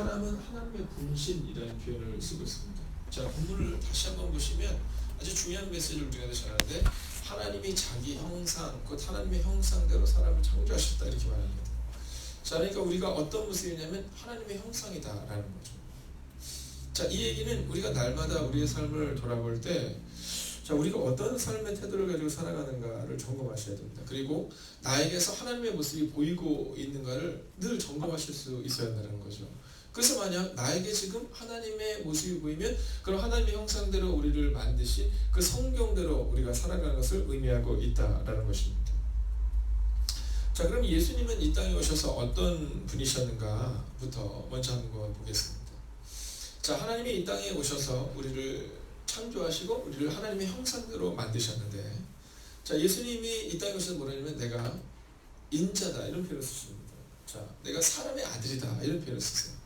사람은 하나님의 분신이라는 표현을 쓰고 있습니다. 자, 본문을 다시 한번 보시면 아주 중요한 메시지를 우리가 전하는데 하나님이 자기 형상, 곧 하나님의 형상대로 사람을 창조하셨다 이렇게 말합니다. 자, 그러니까 우리가 어떤 모습이냐면 하나님의 형상이다라는 거죠. 자, 이 얘기는 우리가 날마다 우리의 삶을 돌아볼 때 자, 우리가 어떤 삶의 태도를 가지고 살아가는가를 점검하셔야 됩니다. 그리고 나에게서 하나님의 모습이 보이고 있는가를 늘 점검하실 수 있어야 한다는 거죠. 그래서 만약 나에게 지금 하나님의 모습이 보이면 그럼 하나님의 형상대로 우리를 만드시 그 성경대로 우리가 살아가는 것을 의미하고 있다라는 것입니다. 자, 그럼 예수님은 이 땅에 오셔서 어떤 분이셨는가부터 먼저 한번 보겠습니다. 자, 하나님이 이 땅에 오셔서 우리를 창조하시고 우리를 하나님의 형상대로 만드셨는데 자, 예수님이 이 땅에 오셔서 뭐라냐면 내가 인자다 이런 표현을 쓰십니다. 자, 내가 사람의 아들이다 이런 표현을 쓰세요.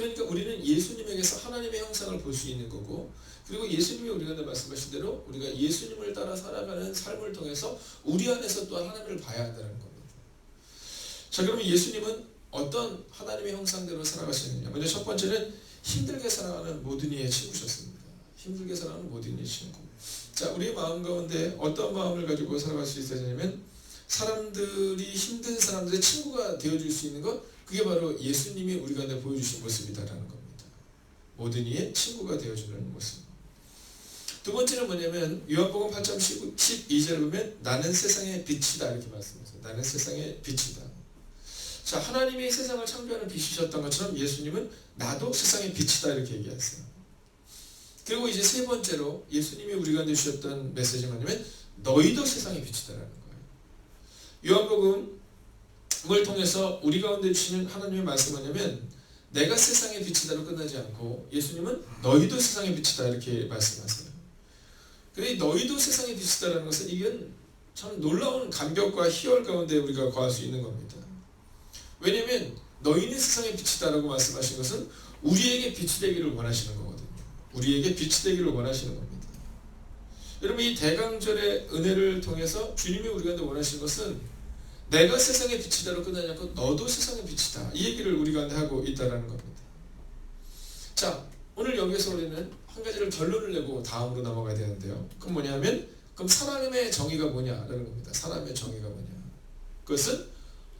그러니까 우리는 예수님에게서 하나님의 형상을 볼 수 있는 거고 그리고 예수님이 우리가 말씀하신 대로 우리가 예수님을 따라 살아가는 삶을 통해서 우리 안에서 또한 하나님을 봐야 한다는 겁니다. 자 그러면 예수님은 어떤 하나님의 형상대로 살아가시느냐 먼저 첫 번째는 힘들게 살아가는 모든 이의 친구셨습니다. 힘들게 살아가는 모든 이의 친구. 자 우리의 마음 가운데 어떤 마음을 가지고 살아갈 수 있느냐면 사람들이 힘든 사람들의 친구가 되어줄 수 있는 것 그게 바로 예수님이 우리 가운데 보여주신 모습이다라는 겁니다. 모든 이의 친구가 되어주는 모습. 두 번째는 뭐냐면 요한복음 8장 12절을 보면 나는 세상의 빛이다 이렇게 말씀하세요. 나는 세상의 빛이다. 자 하나님이 세상을 창조하는 빛이셨던 것처럼 예수님은 나도 세상의 빛이다 이렇게 얘기하세요. 그리고 이제 세 번째로 예수님이 우리 가운데 주셨던 메시지가 뭐냐면 너희도 세상의 빛이다라는 거예요. 요한복음 을 통해서 우리 가운데 주시는 하나님의 말씀은 뭐냐면 내가 세상의 빛이다로 끝나지 않고 예수님은 너희도 세상의 빛이다 이렇게 말씀하세요. 근데 너희도 세상의 빛이다라는 것은 이건 참 놀라운 감격과 희열 가운데 우리가 거할 수 있는 겁니다. 왜냐하면 너희는 세상의 빛이다라고 말씀하신 것은 우리에게 빛이 되기를 원하시는 거거든요. 우리에게 빛이 되기를 원하시는 겁니다. 여러분 이 대강절의 은혜를 통해서 주님이 우리가 원하시는 것은 내가 세상의 빛이다로 끝나지 않고 너도 세상의 빛이다. 이 얘기를 우리가 하고 있다는 겁니다. 자 오늘 여기서 우리는 한 가지를 결론을 내고 다음으로 넘어가야 되는데요. 그건 뭐냐면 그럼 사람의 정의가 뭐냐라는 겁니다. 사람의 정의가 뭐냐. 그것은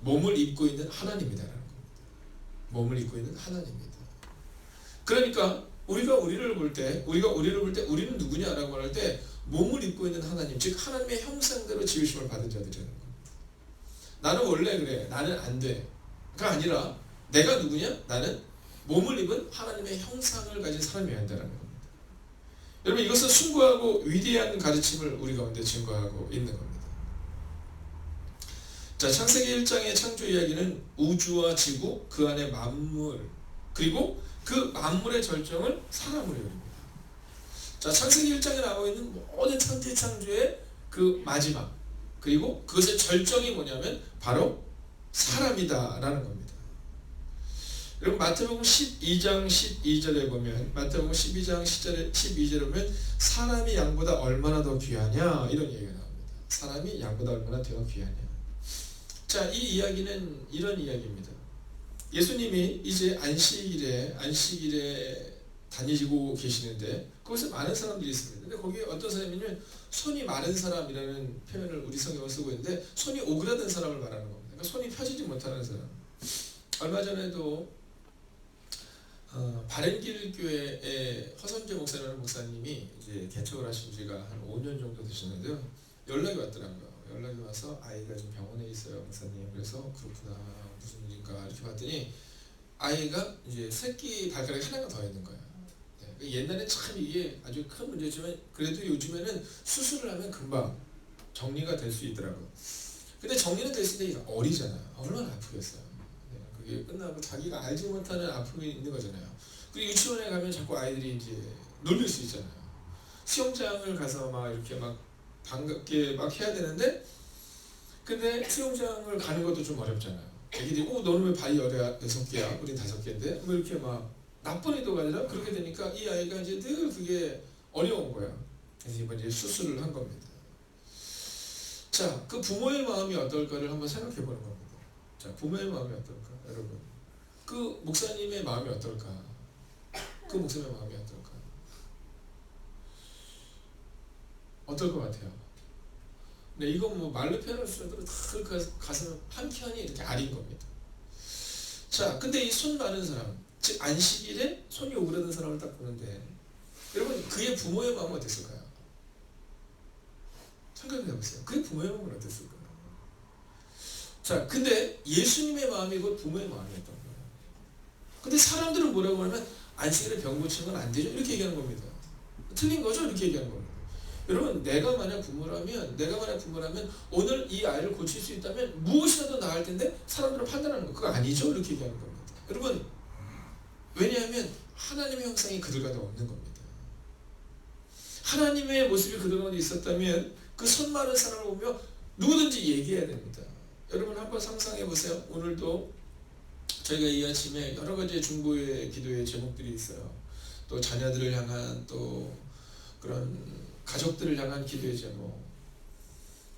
몸을 입고 있는 하나님이다라는 겁니다. 몸을 입고 있는 하나님입니다. 그러니까 우리가 우리를 볼 때, 우리가 우리를 볼 때 우리는 누구냐라고 말할 때 몸을 입고 있는 하나님, 즉 하나님의 형상대로 지으심을 받은 자들이라는 겁니다. 나는 원래 그래, 나는 안 돼. 가 아니라 내가 누구냐? 나는 몸을 입은 하나님의 형상을 가진 사람이어야 한다는 겁니다. 여러분 이것은 숭고하고 위대한 가르침을 우리 가운데 증거하고 있는 겁니다. 자 창세기 1장의 창조 이야기는 우주와 지구, 그 안에 만물, 그리고 그 만물의 절정을 사람으로 이룹니다. 자 창세기 1장에 나와 있는 모든 천지 창조의 그 마지막 그리고 그것의 절정이 뭐냐면 바로 사람이다라는 겁니다. 여러분 마태복음 12장 12절에 보면 마태복음 12장 10절에 12절에 보면 사람이 양보다 얼마나 더 귀하냐 이런 얘기가 나옵니다. 사람이 양보다 얼마나 더 귀하냐. 자, 이 이야기는 이런 이야기입니다. 예수님이 이제 안식일에 안식일에 다니시고 계시는데 거기서 많은 사람들이 있습니다. 근데 거기에 어떤 사람이냐면 손이 마른 사람이라는 표현을 우리 성경을 쓰고 있는데 손이 오그라든 사람을 말하는 겁니다. 그러니까 손이 펴지지 못하는 사람. 얼마 전에도 어, 바른길 교회의 허선재 목사라는 목사님이 이제 개척을 하신 지가 한 5년 정도 되셨는데요. 연락이 왔더라고요. 연락이 와서 아이가 지금 병원에 있어요, 목사님. 그래서 그렇구나 무슨 일인가 이렇게 봤더니 아이가 이제 새끼 발가락이 하나가 더 있는. 네. 옛날에 참 이게 아주 큰 문제지만 그래도 요즘에는 수술을 하면 금방 정리가 될 수 있더라고. 근데 정리는 됐을 때 어리잖아. 얼마나 아프겠어요. 네. 그게 끝나고 자기가 알지 못하는 아픔이 있는 거잖아요. 그리고 유치원에 가면 자꾸 아이들이 이제 놀릴 수 있잖아요. 수영장을 가서 막 이렇게 막 반갑게 막 해야 되는데 근데 수영장을 가는 것도 좀 어렵잖아요. 애기들이 어 너는 왜 여러 여섯 개야? 우린 다섯 개인데 뭐 이렇게 막 나쁜 의도가 아니라 그렇게 되니까 이 아이가 이제 늘 그게 어려운 거야. 그래서 이번 이제 수술을 한 겁니다. 자, 그 부모의 마음이 어떨까를 한번 생각해 보는 겁니다. 자, 부모의 마음이 어떨까, 여러분? 그 목사님의 마음이 어떨까? 그 목사님의 마음이 어떨까? 어떨 것 같아요? 네, 이건 뭐 말로 표현할 수 없도록 다그 가슴 한켠이 이렇게 아린 겁니다. 자, 근데 이 손 많은 사람, 즉 안식일에 손이 오그라든 사람을 딱 보는데 여러분 그의 부모의 마음은 어땠을까요? 생각해 보세요. 그의 부모의 마음은 어땠을까요? 자, 근데 예수님의 마음이 곧 부모의 마음이었던 거예요. 근데 사람들은 뭐라고 하면 안식일에 병 고치는 건 안 되죠. 이렇게 얘기하는 겁니다. 틀린 거죠? 이렇게 얘기하는 겁니다. 여러분, 내가 만약 부모라면, 내가 만약 부모라면 오늘 이 아이를 고칠 수 있다면 무엇이라도 나을 텐데 사람들은 판단하는 거 그거 아니죠? 이렇게 얘기하는 겁니다. 여러분, 왜냐하면 하나님의 형상이 그들 가운데 없는 겁니다. 하나님의 모습이 그들 가운데 있었다면 그 손 많은 사람을 보며 누구든지 얘기해야 됩니다. 여러분 한번 상상해 보세요. 오늘도 저희가 이 아침에 여러 가지 중보의 기도의 제목들이 있어요. 또 자녀들을 향한 또 그런 가족들을 향한 기도의 제목.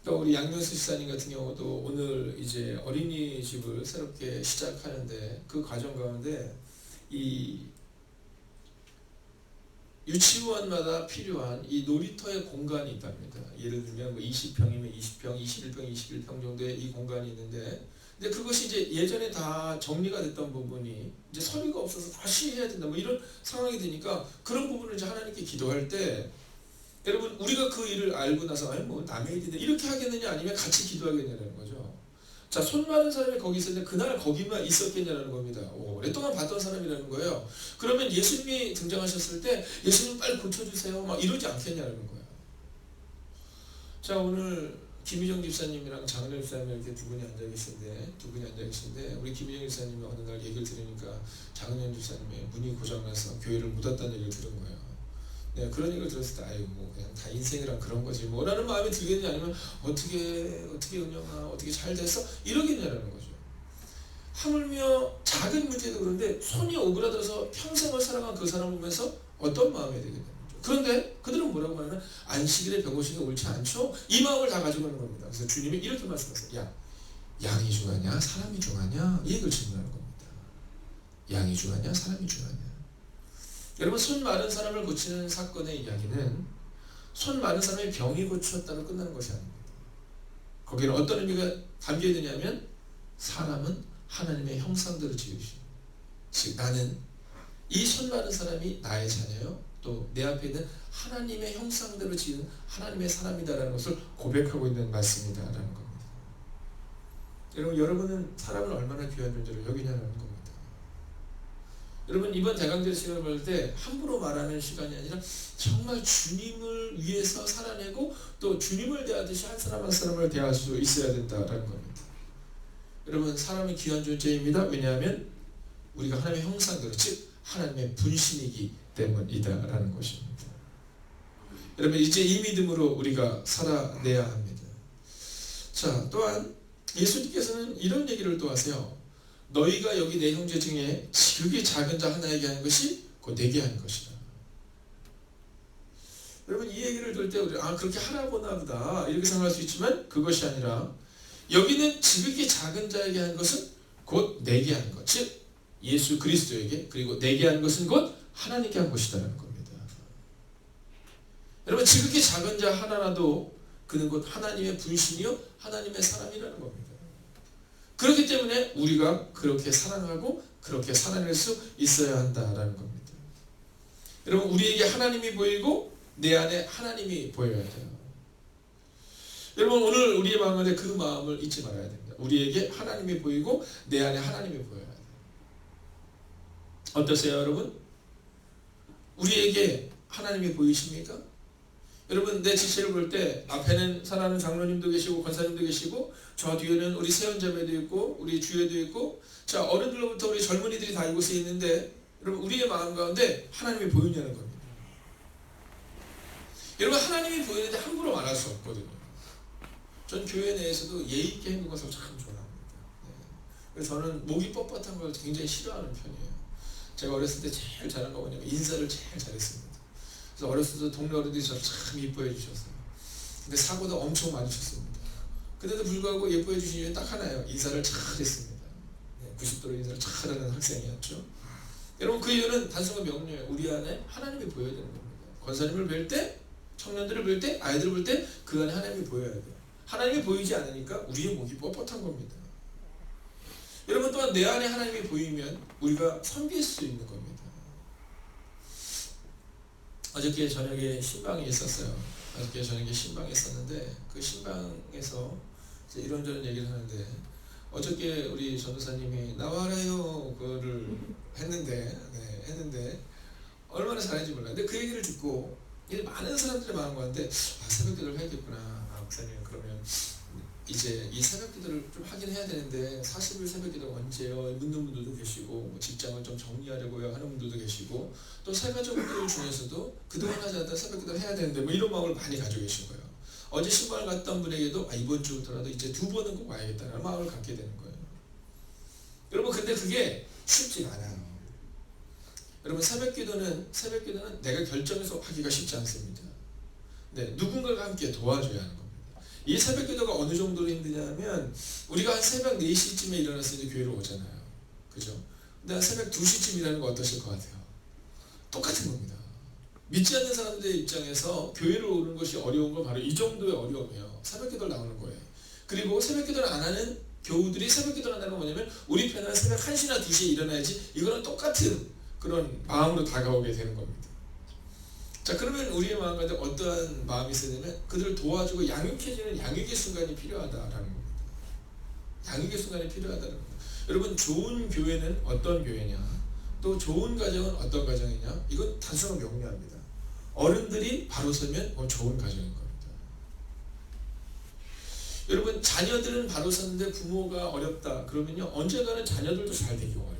또 우리 양명수 시사님 같은 경우도 오늘 이제 어린이집을 새롭게 시작하는데 그 과정 가운데 이 유치원마다 필요한 이 놀이터의 공간이 있답니다. 예를 들면 뭐 20평이면 20평, 21평, 21평 정도의 이 공간이 있는데 근데 그것이 이제 예전에 다 정리가 됐던 부분이 이제 서류가 없어서 다시 해야 된다 뭐 이런 상황이 되니까 그런 부분을 이제 하나님께 기도할 때 여러분 우리가 그 일을 알고 나서 아니 뭐 남의 일인데 이렇게 하겠느냐 아니면 같이 기도하겠냐는 거죠. 자, 손 많은 사람이 거기 있었는데 그날 거기만 있었겠냐는 겁니다. 오랫동안 봤던 사람이라는 거예요. 그러면 예수님이 등장하셨을 때 예수님 빨리 고쳐주세요. 막 이러지 않겠냐는 거예요. 자, 오늘 김희정 집사님이랑 장은혜 집사님 이렇게 두 분이 앉아 계신데 두 분이 앉아 계신데 우리 김희정 집사님이 어느 날 얘기를 들으니까 장은혜 집사님의 문이 고장나서 교회를 묻었다는 얘기를 들은 거예요. 네, 그런 얘기를 들었을 때 아이고 뭐 그냥 다 인생이란 그런 거지 뭐라는 마음이 들겠냐 아니면 어떻게 어떻게 은영아 어떻게 잘 됐어 이러겠냐라는 거죠. 하물며 작은 문제도 그런데 손이 오그라들어서 평생을 살아간 그 사람 보면서 어떤 마음이 되겠냐는 거죠. 그런데 그들은 뭐라고 하냐면 안식일에 게 옳지 않죠. 이 마음을 다 가지고 있는 겁니다. 그래서 주님이 이렇게 말씀하세요. 야 양이 중하냐 사람이 중하냐 이 얘기를 질문하는 겁니다. 양이 중하냐 사람이 중하냐 여러분 손 마른 사람을 고치는 사건의 이야기는 손 마른 사람의 병이 고쳤다고 끝나는 것이 아닙니다. 거기는 어떤 의미가 담겨 있느냐면 사람은 하나님의 형상대로 지으시. 즉 나는 이 손 마른 사람이 나의 자녀요. 또 내 앞에 있는 하나님의 형상대로 지은 하나님의 사람이다라는 것을 고백하고 있는 말씀이다라는 겁니다. 여러분 여러분은 사람을 얼마나 귀한 존재로 여기냐는 겁니다. 여러분 이번 대강절 시간을 볼 때 함부로 말하는 시간이 아니라 정말 주님을 위해서 살아내고 또 주님을 대하듯이 한 사람 한 사람을 대할 수 있어야 된다라는 겁니다. 여러분 사람이 귀한 존재입니다. 왜냐하면 우리가 하나님의 형상대로 즉 하나님의 분신이기 때문이다라는 것입니다. 여러분 이제 이 믿음으로 우리가 살아내야 합니다. 자 또한 예수님께서는 이런 얘기를 또 하세요. 너희가 여기 내 형제 중에 지극히 작은 자 하나에게 하는 것이 곧 내게 하는 것이다. 여러분 이 얘기를 들을 때 우리 아 그렇게 하나 보나 보다 이렇게 생각할 수 있지만 그것이 아니라 여기는 지극히 작은 자에게 하는 것은 곧 내게 하는 것. 즉 예수 그리스도에게 그리고 내게 하는 것은 곧 하나님께 한 것이다라는 겁니다. 여러분 지극히 작은 자 하나라도 그는 곧 하나님의 분신이요 하나님의 사람이라는 겁니다. 그렇기 때문에 우리가 그렇게 사랑하고 그렇게 살아낼 수 있어야 한다라는 겁니다. 여러분 우리에게 하나님이 보이고 내 안에 하나님이 보여야 돼요. 여러분 오늘 우리의 마음 안에 그 마음을 잊지 말아야 됩니다. 우리에게 하나님이 보이고 내 안에 하나님이 보여야 돼요. 어떠세요 여러분? 우리에게 하나님이 보이십니까? 여러분 내 지체를 볼 때 앞에는 사랑하는 장로님도 계시고 권사님도 계시고 저 뒤에는 우리 세연자매도 있고 우리 주회도 있고 자 어른들로부터 우리 젊은이들이 다 이곳에 있는데 여러분 우리의 마음 가운데 하나님이 보이냐는 겁니다. 여러분 하나님이 보이는데 함부로 말할 수 없거든요. 전 교회 내에서도 예의 있게 행동하는 것을 참 좋아합니다. 네. 그래서 저는 목이 뻣뻣한 걸 굉장히 싫어하는 편이에요. 제가 어렸을 때 제일 잘한 거 뭐냐면 인사를 제일 잘했습니다. 그래서 어렸을 때 동네 어른들이 저를 참 이뻐해 주셨어요. 근데 사고도 엄청 많이 쳤습니다. 그때도 불구하고 예뻐해 주신 이유는 딱 하나예요. 인사를 잘 했습니다. 네. 90도로 인사를 잘하는 학생이었죠. 여러분 그 이유는 단순한 명료해요. 우리 안에 하나님이 보여야 되는 겁니다. 권사님을 뵐 때, 청년들을 뵐 때, 아이들을 볼 때 그 안에 하나님이 보여야 돼요. 하나님이 보이지 않으니까 우리의 목이 뻣뻣한 겁니다. 여러분 또한 내 안에 하나님이 보이면 우리가 섬길 수 있는 겁니다. 어저께 저녁에 신방이 있었어요. 어저께 저녁에 신방이 있었는데 그 신방에서 이런저런 얘기를 하는데 어저께 우리 전도사님이 나와라요 그거를 했는데 네, 했는데 얼마나 잘했는지 몰라요. 근데 그 얘기를 듣고 많은 사람들이 많은 건데 아, 새벽 기도를 해야겠구나. 아, 목사님 그러면 이제 이 새벽 기도를 좀 하긴 해야 되는데 40일 새벽 기도 언제요? 묻는 분들도 계시고 뭐 직장을 좀 정리하려고요 하는 분들도 계시고 또 세가족 분들 중에서도 그동안 하지 않았던 새벽 기도를 해야 되는데 뭐 이런 마음을 많이 가지고 계신 거예요. 어제 신방을 갔던 분에게도 아, 이번 주부터라도 이제 두 번은 꼭 와야겠다는 마음을 갖게 되는 거예요. 여러분 근데 그게 쉽지 않아요. 여러분 새벽 기도는 새벽 기도는 내가 결정해서 하기가 쉽지 않습니다. 네, 누군가가 함께 도와줘야 하는 겁니다. 이 새벽 기도가 어느 정도로 힘드냐면 우리가 한 새벽 4시쯤에 일어나서 이제 교회로 오잖아요. 그죠? 근데 한 새벽 2시쯤 일하는 거 어떠실 것 같아요? 똑같은 겁니다. 믿지 않는 사람들의 입장에서 교회를 오는 것이 어려운 건 바로 이 정도의 어려움이에요. 새벽 기도를 나오는 거예요. 그리고 새벽 기도를 안 하는 교우들이 새벽 기도를 한다는 건 뭐냐면 우리 편은 새벽 1시나 2시에 일어나야지 이거는 똑같은 그런 마음으로 다가오게 되는 겁니다. 자 그러면 우리의 마음 가운데 어떠한 마음이 있어야 되면 그들을 도와주고 양육해주는 양육의 순간이 필요하다라는 겁니다. 양육의 순간이 필요하다는 겁니다. 여러분 좋은 교회는 어떤 교회냐 또 좋은 가정은 어떤 가정이냐 이건 단순하고 명료합니다. 어른들이 바로 서면 어, 좋은 가정인 겁니다. 여러분 자녀들은 바로 섰는데 부모가 어렵다 그러면요 언젠가는 자녀들도 잘 되기 어려워요.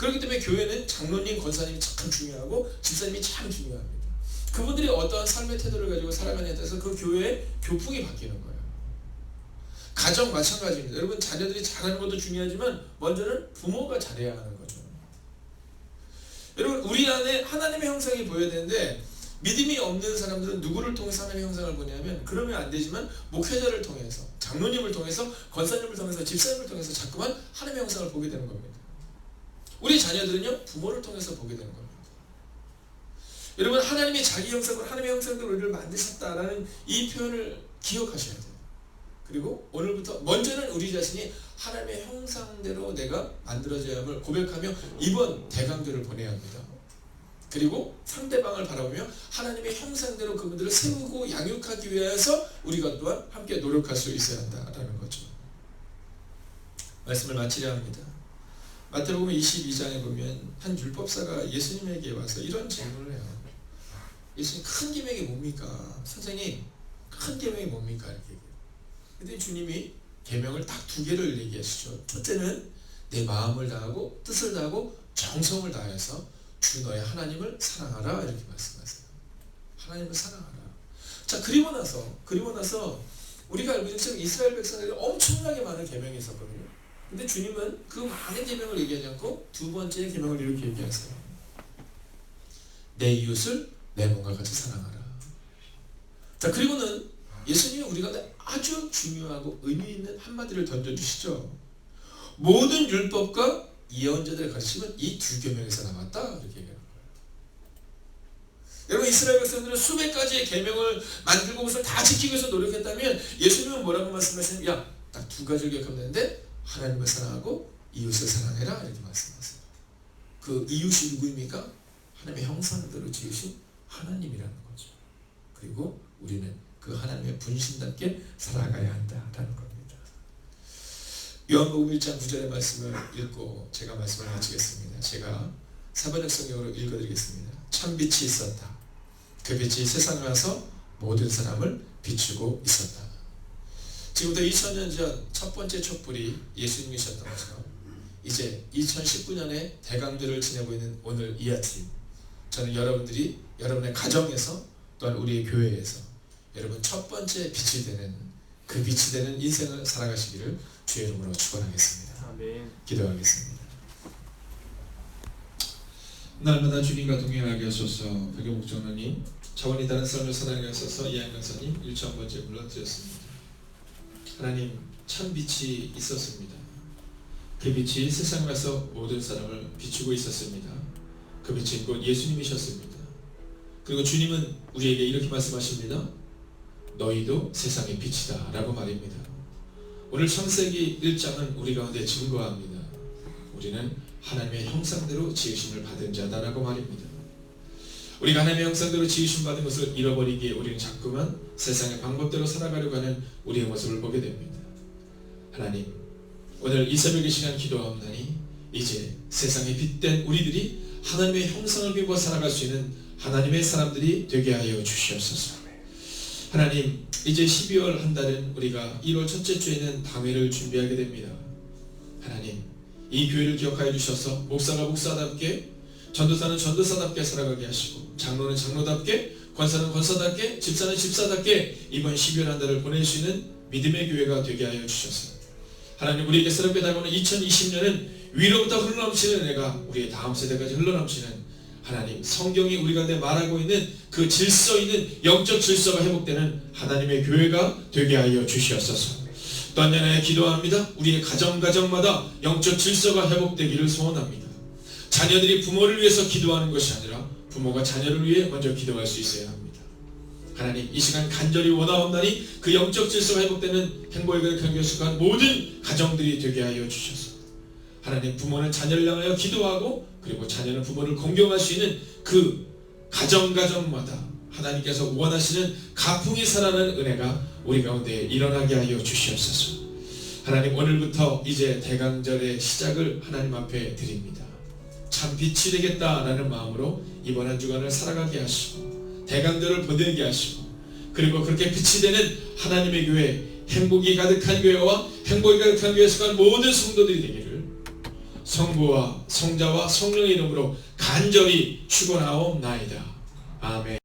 그렇기 때문에 교회는 장로님, 권사님이 참 중요하고 집사님이 참 중요합니다. 그분들이 어떠한 삶의 태도를 가지고 살아가냐에 따라서 그 교회의 교풍이 바뀌는 거예요. 가정 마찬가지입니다. 여러분 자녀들이 잘하는 것도 중요하지만 먼저는 부모가 잘해야 하는 거죠. 여러분 우리 안에 하나님의 형상이 보여야 되는데 믿음이 없는 사람들은 누구를 통해서 하나님의 형상을 보냐면 그러면 안 되지만 목회자를 통해서 장로님을 통해서 권사님을 통해서 집사님을 통해서 자꾸만 하나님의 형상을 보게 되는 겁니다. 우리 자녀들은요 부모를 통해서 보게 되는 겁니다. 여러분 하나님이 자기 형상으로 하나님의 형상대로 우리를 만드셨다라는 이 표현을 기억하셔야 돼요. 그리고 오늘부터 먼저는 우리 자신이 하나님의 형상대로 내가 만들어져야 함을 고백하며 이번 대강조를 보내야 합니다. 그리고 상대방을 바라보며 하나님의 형상대로 그분들을 세우고 양육하기 위해서 우리가 또한 함께 노력할 수 있어야 한다라는 거죠. 말씀을 마치려 합니다. 마태복음 22장에 보면 한 율법사가 예수님에게 와서 이런 질문을 해요. 예수님 큰 계명이 뭡니까? 선생님 큰 계명이 뭡니까? 이렇게 얘기해요. 근데 주님이 계명을 딱 두 개를 얘기하시죠. 첫째는 내 마음을 다하고 뜻을 다하고 정성을 다해서 주 너의 하나님을 사랑하라 이렇게 말씀하세요. 하나님을 사랑하라. 자 그리고 나서 그리고 나서 우리가 알고 있는 이스라엘 백성들이 엄청나게 많은 계명이 있었거든요. 근데 주님은 그 많은 계명을 얘기하지 않고 두 번째 계명을 이렇게 얘기하세요. 내 이웃을 내 몸과 같이 사랑하라. 자 그리고는 예수님이 우리가 아주 중요하고 의미 있는 한마디를 던져주시죠. 모든 율법과 예언자들의 가르침은 이 두 계명에서 나왔다 이렇게 거예요. 여러분 이스라엘 백성들은 수백 가지의 계명을 만들고 그것을 다 지키기 위해서 노력했다면 예수님은 뭐라고 말씀하시는 야딱 두 가지를 기억하면 되는데 하나님을 사랑하고 이웃을 사랑해라 이렇게 말씀하세요. 그 이웃이 누구입니까? 하나님의 형상대로 지으신 하나님이라는 거죠. 그리고 우리는 그 하나님의 분신답게 살아가야 한다라는 겁니다. 요한복음 1장 9절의 말씀을 읽고 제가 말씀을 마치겠습니다. 제가 사번역 성경으로 읽어드리겠습니다. 참 빛이 있었다. 그 빛이 세상에 와서 모든 사람을 비추고 있었다. 지금부터 2000년 전 첫 번째 촛불이 예수님이셨던 것처럼 이제 2019년에 대강절을 지내고 있는 오늘 이 아침 저는 여러분들이 여러분의 가정에서 또한 우리의 교회에서 여러분 첫 번째 빛이 되는 그 빛이 되는 인생을 살아가시기를 주의 이름으로 축원하겠습니다. 아멘. 기도하겠습니다. 날마다 주님과 동행하게 하소서 백영목 장로님 자원이 다른 삶을 살아가게 하소서 이한 강사님 1천 번째 불러드렸습니다. 하나님 참 빛이 있었습니다. 그 빛이 세상에 와서 모든 사람을 비추고 있었습니다. 그 빛이 곧 예수님이셨습니다. 그리고 주님은 우리에게 이렇게 말씀하십니다. 너희도 세상의 빛이다 라고 말입니다. 오늘 창세기 1장은 우리 가운데 증거합니다. 우리는 하나님의 형상대로 지으심을 받은 자다라고 말입니다. 우리가 하나님의 형상대로 지으심 받은 것을 잃어버리기에 우리는 자꾸만 세상의 방법대로 살아가려고 하는 우리의 모습을 보게 됩니다. 하나님, 오늘 이 새벽의 시간 기도하옵나니 이제 세상에 빛된 우리들이 하나님의 형상을 비워 살아갈 수 있는 하나님의 사람들이 되게 하여 주시옵소서. 하나님, 이제 12월 한 달은 우리가 1월 첫째 주에는 당회를 준비하게 됩니다. 하나님, 이 교회를 기억하여 주셔서 목사가 목사답게 전도사는 전도사답게 살아가게 하시고 장로는 장로답게 권사는 권사답게 집사는 집사답게 이번 12월 한 달을 보낼 수 있는 믿음의 교회가 되게 하여 주셔서 하나님 우리에게 새롭게 다가오는 2020년은 위로부터 흘러넘치는 은혜가 우리의 다음 세대까지 흘러넘치는 하나님 성경이 우리 가운데 말하고 있는 그 질서 있는 영적 질서가 회복되는 하나님의 교회가 되게 하여 주시옵소서. 또한 년에 기도합니다. 우리의 가정 가정마다 영적 질서가 회복되기를 소원합니다 자녀들이 부모를 위해서 기도하는 것이 아니라 부모가 자녀를 위해 먼저 기도할 수 있어야 합니다. 하나님 이 시간 간절히 원하옵나니 그 영적 질서가 회복되는 행복의 교회 속한 모든 가정들이 되게 하여 주셔서 하나님 부모는 자녀를 향하여 기도하고 그리고 자녀는 부모를 공경할 수 있는 그 가정 가정마다 하나님께서 원하시는 가풍이 살아나는 은혜가 우리 가운데 일어나게 하여 주시옵소서. 하나님 오늘부터 이제 대강절의 시작을 하나님 앞에 드립니다. 참 빛이 되겠다라는 마음으로 이번 한 주간을 살아가게 하시고 대강들을 보내게 하시고 그리고 그렇게 빛이 되는 하나님의 교회 행복이 가득한 교회와 행복이 가득한 교회에 속한 모든 성도들이 되기를 성부와 성자와 성령의 이름으로 간절히 축원하옵나이다. 아멘.